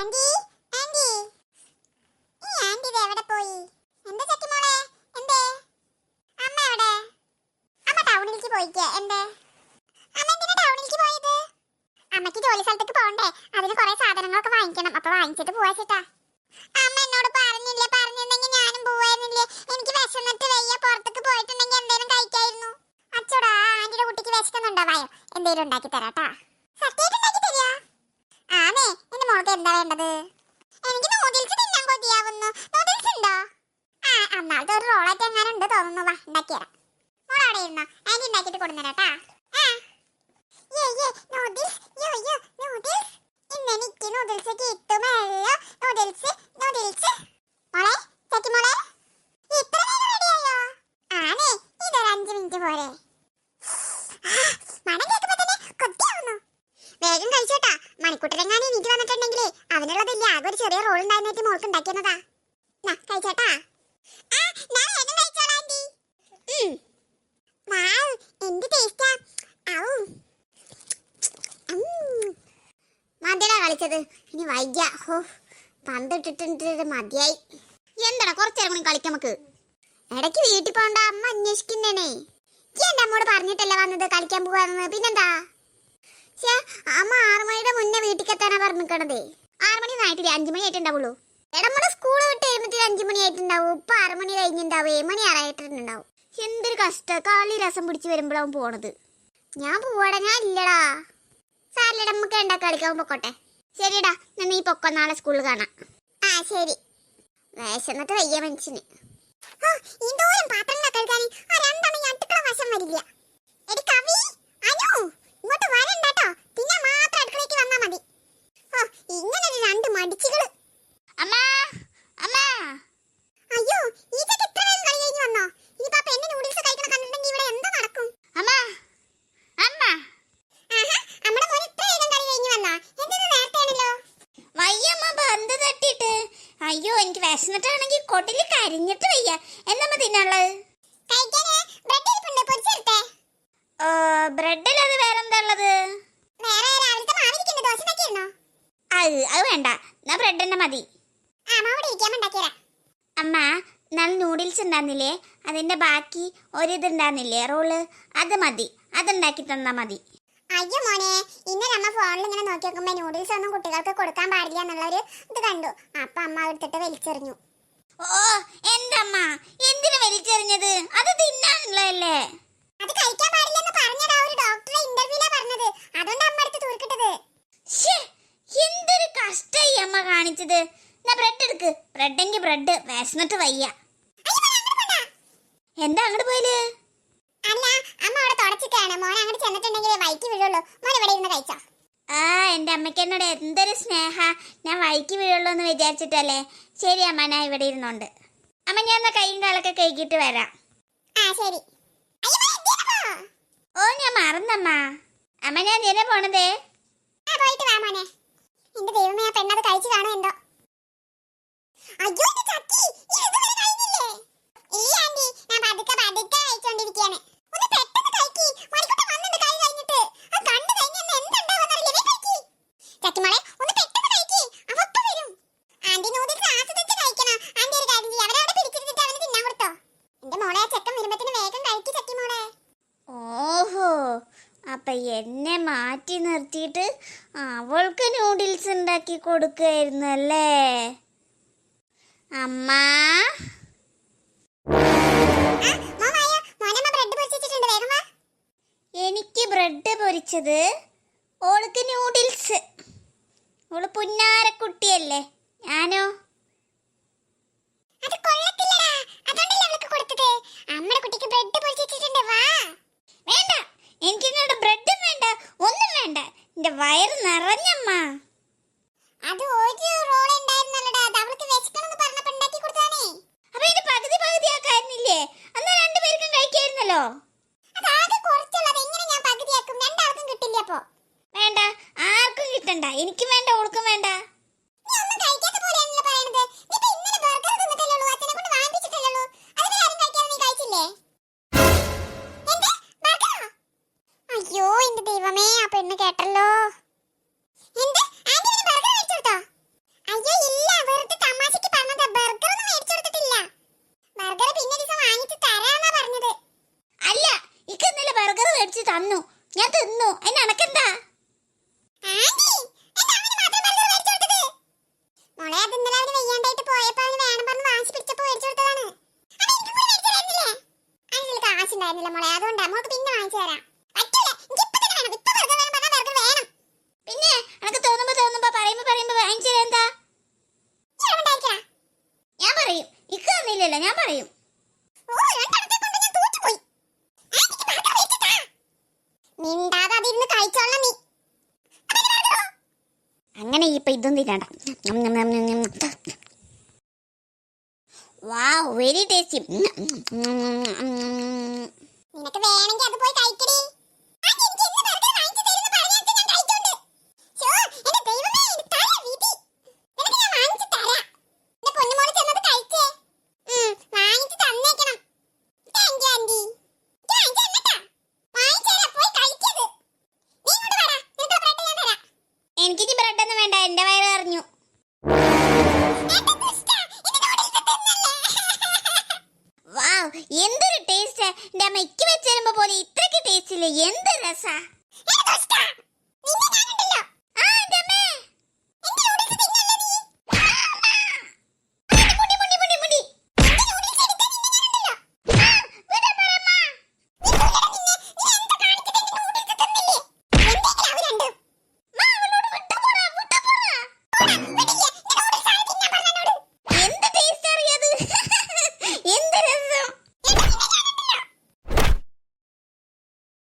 Anti? Anti? ഈ anti എവിടെ പോയി? എന്താ ചക്കിമോളെ എന്തേ? അമ്മ എവിടെ? അമ്മ ടൗണിലേക്ക് പോയിക്കേ. എന്തേ? അമ്മ എന്തിനാ ടൗണിലേക്ക് പോയത്? അമ്മയ്ക്ക് ജോലി സ്ഥലത്തേക്ക് പോകണ്ടേ. അതിന് കുറെ സാധനങ്ങളൊക്കെ വാങ്ങിക്കണം. അപ്പൊ വാങ്ങിച്ചിട്ട് പോവാ ചേട്ടാ. അമ്മ എന്നോട് പറഞ്ഞില്ലേ? പറഞ്ഞിരുന്നെങ്കിൽ ഞാനും പോവായിരുന്നില്ലേ? എനിക്ക് വിശന്നിട്ട് വയ്യ. പുറത്തേക്ക് പോയിട്ടുണ്ടെങ്കിൽ എന്തേലും കഴിക്കായിരുന്നു. അച്ചോടാ ആന്റിയുടെ കുട്ടിക്ക് വിശക്കുന്നുണ്ടാവായോ എന്തേലും ഉണ്ടാക്കി തരാട്ടാ. സത്യമായിട്ട് ഉണ്ടാക്കി തരാ ആണേ എന്റെ മോൾക്ക് എന്താ വേണ്ടത്? എനിക്ക് നൂഡിൽസ് തിന്നാൻ കൊതിയാവുന്നു. നൂഡിൽസ് ഉണ്ടോ? ആ അന്നാളത്തെ ഒരു റോളായിട്ട് എങ്ങനെ ഉണ്ട് തോന്നുന്നു. വാ ഉണ്ടാക്കിയരാം മോൾ അവിടെ ഇരുന്നോ? ആന്റി ഉണ്ടാക്കിയിട്ട് അഞ്ച് മിനിറ്റ് പോരെ. മണം കേൾക്കുമ്പോ തന്നെ കൊതിയാവുന്നു. വേഗം കഴിച്ചോട്ടാ. മണിക്കൂട്ടരെങ്ങാനും എനിക്ക് വന്നിട്ടുണ്ടെങ്കിലേ അവനുള്ളതില്ല ആകെ ഒരു ചെറിയ റോൾ ഉണ്ടായിരുന്നിട്ട് മോൾക്ക് ഉണ്ടാക്കിയെന്നതാ നാ, കഴിച്ചോട്ടാ. ആ, ഞാൻ വേഗം കഴിച്ചോളാം ആന്റി. ഉം. എന്ത് ടേസ്റ്റാ ഔ. ഉം. മതിയാ കളിച്ചത്. ഇനി വൈകിയ. ഹോ പന്തിട്ടിട്ട് മതിയായി. എന്താടാ കുറച്ചേരം കൂടി കളിക്കാം നമുക്ക്. ഇടയ്ക്ക് വീട്ടിൽ പോകണ്ട അമ്മ അന്വേഷിക്കുന്നേനെ. ഈ എന്റെ അമ്മോട് പറഞ്ഞിട്ടല്ലേ വന്നത് കളിക്കാൻ പോവാന്ന്. പിന്നെന്താ? ഛേ, അമ്മ ആറു മുന്നേ വീട്ടിൽ എത്താനാ പറഞ്ഞിക്കണത്. ആറു മണി ആയിട്ടില്ല? അഞ്ചു മണി ആയിട്ടുണ്ടാവുള്ളൂ എടാ നമ്മൾ സ്കൂൾ വിട്ട് എഴുന്നിട്ട് അഞ്ചു മണി ആയിട്ടുണ്ടാവും ഇപ്പൊ ആറു മണി കഴിഞ്ഞിട്ടുണ്ടാവും. ഏഴ് മണി ആറായിട്ടുണ്ടാവും എന്തൊരു കഷ്ട. കളി രസം പിടിച്ച് വരുമ്പോഴാവും പോണത്. ഞാൻ പോവാടാ. ഞാൻ ഇല്ലടാ. സാരില്ലടാ നമുക്ക് എന്താ കളിക്കാൻ പൊക്കോട്ടെ. ശരിടാ ഞാൻ ഈ പൊക്കോ. നാളെ സ്കൂളിൽ കാണാം. ആ ശരി. വിശന്നിട്ട് വയ്യ മനുഷ്യന്. ആ, പാത്രം കഴുകാൻ ആ രണ്ടെണ്ണം അടുക്കള വശം വരില്ല. എടി കവി അനു ഇങ്ങോട്ട് വരണ്ടട്ടോ പിന്നെ മാത്രം അടുക്കളയ്ക്ക് വന്നാ മതി ഓ ഇങ്ങനെ ഒരു രണ്ട് മടിച്ചുകൾ അമ്മ അമ്മ അയ്യോ ഈ ചെക്ക് ഇത്ര വേഗം കളി കഴിഞ്ഞ് വന്നോ ഇനിയിപ്പോ ആ പെണ്ണ് നൂഡിൽസ് കഴിക്കണ കണ്ടിട്ടുണ്ടെങ്കിൽ ഇവിടെ എന്താ നടക്കും അമ്മ അമ്മ ആഹാ നമ്മുടെ മോൻ ഇത്ര വേഗം കളി കഴിഞ്ഞ് വന്നോ എന്തിനു നേരത്തെയാണല്ലോ വയ്യമ്മ ബന്ധ തട്ടിട്ട് അയ്യോ എനിക്ക് വിശന്നിട്ടാണെങ്കിൽ കൊട്ടിൽ കരിഞ്ഞിട്ട് വയ്യ. എന്നമ്മ പൊരിച്ചെടുത്തേ. ബ്രെഡിലത് വേറെന്താ ഉള്ളത്? അത് അത് വേണ്ട. എന്നാ ബ്രെഡ് തന്നെ മതി. അമ്മ നല്ല നൂഡിൽസ് ഉണ്ടാകുന്നില്ലേ അതിന്റെ ബാക്കി ഒരിത് ഉണ്ടാകുന്നില്ലേ റോൾ അത് മതി. അതുണ്ടാക്കി തന്നാ മതി. അയ്യോ മോനെ ഇന്നലെ അമ്മ ഫോണിൽ ഇങ്ങനെ നോക്കി നോക്കുമ്പോ നൂഡിൽസ് ഒന്നും കുട്ടികൾക്ക് കൊടുക്കാൻ പാടില്ല എന്നുള്ളൊരു ഇത് കണ്ടു. അപ്പൊ അമ്മ എടുത്തിട്ട് വലിച്ചെറിഞ്ഞു. ഓ എന്തമ്മ? എന്തിനു വലിച്ചെറിഞ്ഞത്? അത് തിന്നാനുള്ളതല്ലേ? അത് കഴിക്കാൻ പാടില്ലെന്ന് പറഞ്ഞതാ ഒരു ഡോക്ടറെ ഇന്റർവ്യൂലാ പറഞ്ഞത്. അതുകൊണ്ട് അമ്മ എടുത്ത് തൂർക്കിട്ടത്. എന്തൊരു കഷ്ടായി അമ്മ കാണിച്ചത്. എന്നാ ബ്രെഡ് എടുക്ക്. ബ്രെഡെങ്കി ബ്രെഡ് വിശന്നിട്ട് വയ്യ. എന്താ അങ്ങോട്ട് പോയിൽ? അല്ല അമ്മ അവിടെ തുടച്ചിട്ടാണ്. മോനെ അങ്ങോട്ട് ചെന്നിട്ടുണ്ടെങ്കിൽ വൈക്ക് വീഴുള്ളൂ. മോൻ ഇവിടെ ഇരുന്ന് കഴിച്ചോ. ആ എന്റെ അമ്മയ്ക്ക് എന്നോട് എന്തൊരു സ്നേഹ. ഞാൻ വൈക്ക് വീഴുള്ളൂ എന്ന് വിചാരിച്ചിട്ടല്ലേ? ശരി അമ്മ ഞാൻ ഇവിടെ ഇരുന്നുണ്ട്. അമ്മ ഞാൻ എന്നാ കൈയും കാലൊക്കെ കഴുകിയിട്ട് വരാം. ആ ശരി. എന്തിനാ? ഓ ഞാൻ മറന്നമ്മ. അമ്മ ഞാൻ ഇതിനെ പോണതേ? ആ പോയിട്ട് വാ മോനെ. എന്റെ ദൈവമേ ആ പെണ്ണത് കഴിച്ചു കാണോ എന്തോ? അയ്യോ എന്റെ ചക്കി. ഈ ഇതുവരെ ഒന്ന് പെട്ടെന്ന് കഴിഞ്ഞിട്ട്. ചക്കിമോളെ ഒന്ന് പെട്ടെന്ന് വരും. ആന്റി ആന്റി ഒരു കാര്യം തിന്നാൻ ആ ഓഹോ. എന്നെ മാറ്റി നിർത്തിയിട്ട് അവൾക്ക് നൂഡിൽസ് ഉണ്ടാക്കി കൊടുക്കുകയായിരുന്നു അല്ലേ അമ്മ. പുന്നാരക്കുട്ടിയല്ലേ ഞാനോ? അത് കൊള്ളത്തില്ലടാ. അതുകൊണ്ടല്ലേ അവൾക്ക് കൊടുത്തത്. അമ്മയുടെ കുട്ടിക്ക് ബ്രെഡ് പൊരിച്ചിട്ടുണ്ട് വാ. വേണ്ട. എനിക്ക് ഇങ്ങോട്ട് ബ്രെഡും വേണ്ട ഒന്നും വേണ്ട. എന്റെ വയറ് നിറഞ്ഞമ്മ ഇല്ലല്ല ഞാൻ പറയും. അങ്ങനെ ഇപ്പൊ ഇതും തിന്നണ്ട വാ വെരി ടേസ്റ്റി നിനക്ക് വേണമെങ്കിൽ അത് പോയി കഴിക്കടി. இதுல எந்த ரசா?